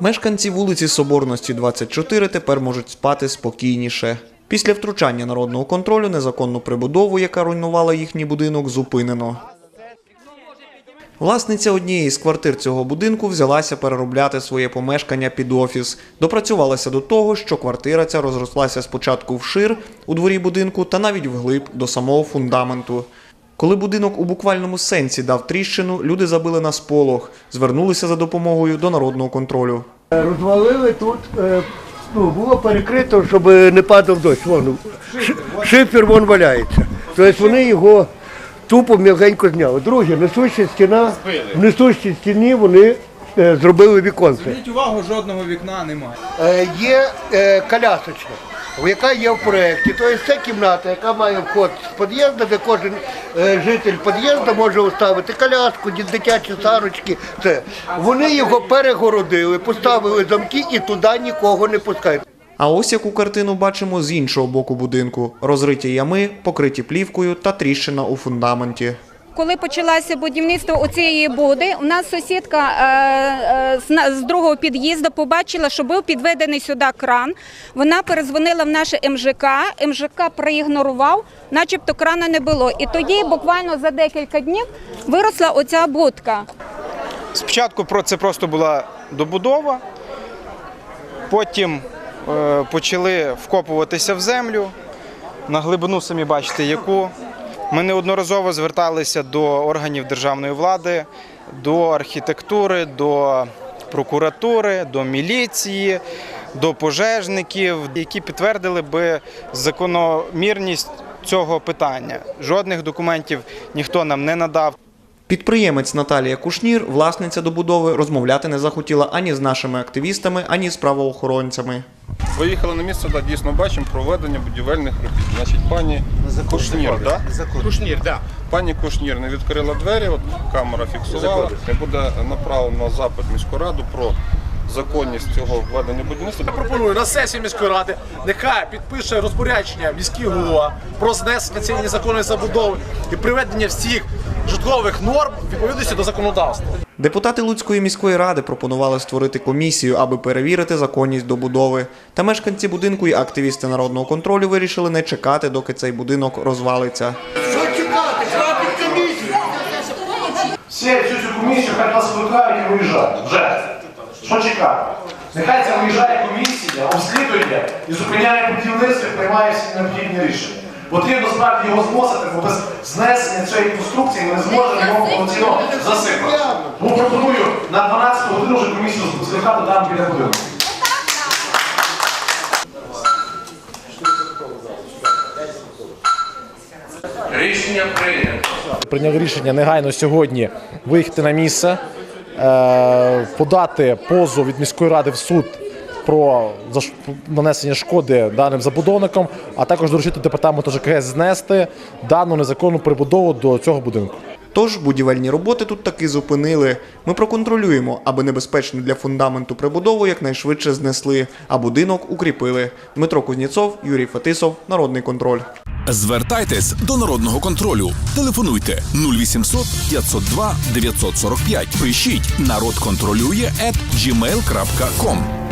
Мешканці вулиці Соборності 24 тепер можуть спати спокійніше. Після втручання народного контролю незаконну прибудову, яка руйнувала їхній будинок, зупинено. Власниця однієї з квартир цього будинку взялася переробляти своє помешкання під офіс. Допрацювалася до того, що квартира ця розрослася спочатку вшир у дворі будинку та навіть вглиб до самого фундаменту. Коли будинок у буквальному сенсі дав тріщину, люди забили на сполох, звернулися за допомогою до народного контролю. Розвалили тут, е, ну, було перекрито, щоб не падав дощ. Вон, шифер вон валяється. Тобто вони його тупо м'ягенько зняли. Друге, несуща стіна, в несущій стіні вони е, зробили віконце. Зверніть увагу, жодного вікна немає. Е, є е, колясочка, яка є в проєкті. Тобто це кімната, яка має вход з під'їзду, де кожен е, житель під'їзду може оставити коляску, дитячі сарочки. Це. Вони його перегородили, поставили замки і туди нікого не пускають. А ось яку картину бачимо з іншого боку будинку: розриті ями, покриті плівкою та тріщина у фундаменті. Коли почалося будівництво у цієї буди, у нас сусідка е, е, з другого під'їзду побачила, що був підведений сюди кран. Вона перезвонила в наше МЖК. МЖК проігнорував, начебто крана не було. І тоді, буквально за декілька днів, виросла оця будка. Спочатку це просто була добудова, потім е, почали вкопуватися в землю. На глибину самі бачите, яку. Ми неодноразово зверталися до органів державної влади, до архітектури, до прокуратури, до міліції, до пожежників, які підтвердили би закономірність цього питання. Жодних документів ніхто нам не надав. Підприємець Наталія Кушнір, власниця добудови, розмовляти не захотіла ані з нашими активістами, ані з правоохоронцями. Виїхали на місце, да, дійсно бачимо проведення будівельних робіт. Значить, пані Кушнір, да? Кушнір, да. пані Кушнір не відкрила двері, от камера фіксувала. Буде направлено запит міську раду про законність цього введення будівництва. Я пропоную на сесії міської ради нехай підпише розпорядження міський голова про знесення цієї незаконної забудови і приведення всіх житлових норм відповідності до законодавства. Депутати Луцької міської ради пропонували створити комісію, аби перевірити законність добудови. Та мешканці будинку і активісти народного контролю вирішили не чекати, доки цей будинок розвалиться. Що чекати? Хватить комісію! Всі всю цю комісію хай нас викликають і виїжджають. Вже. Що чекати? Нехай це виїжджає комісія, обслідує і зупиняє будівництво і приймає всі необхідні рішення. Потрібно справді його зносити, бо без знесення цієї конструкції ми не зможемо його повноцінно засипати. Тому пропоную на 12 годину вже там біля будинку. Рішення прийнято. прийняв рішення негайно сьогодні виїхати на місце, е, подати позов від міської ради в суд про нанесення шкоди даним забудовникам, а також доручити департаменту ЖКГ знести дану незаконну прибудову до цього будинку. Тож будівельні роботи тут таки зупинили. Ми проконтролюємо, аби небезпечну для фундаменту прибудову якнайшвидше знесли, а будинок укріпили. Дмитро Кузніцов, Юрій Фетисов, Народний контроль. Звертайтесь до народного контролю. Телефонуйте 0800 502 945. Пишіть народ контролює at.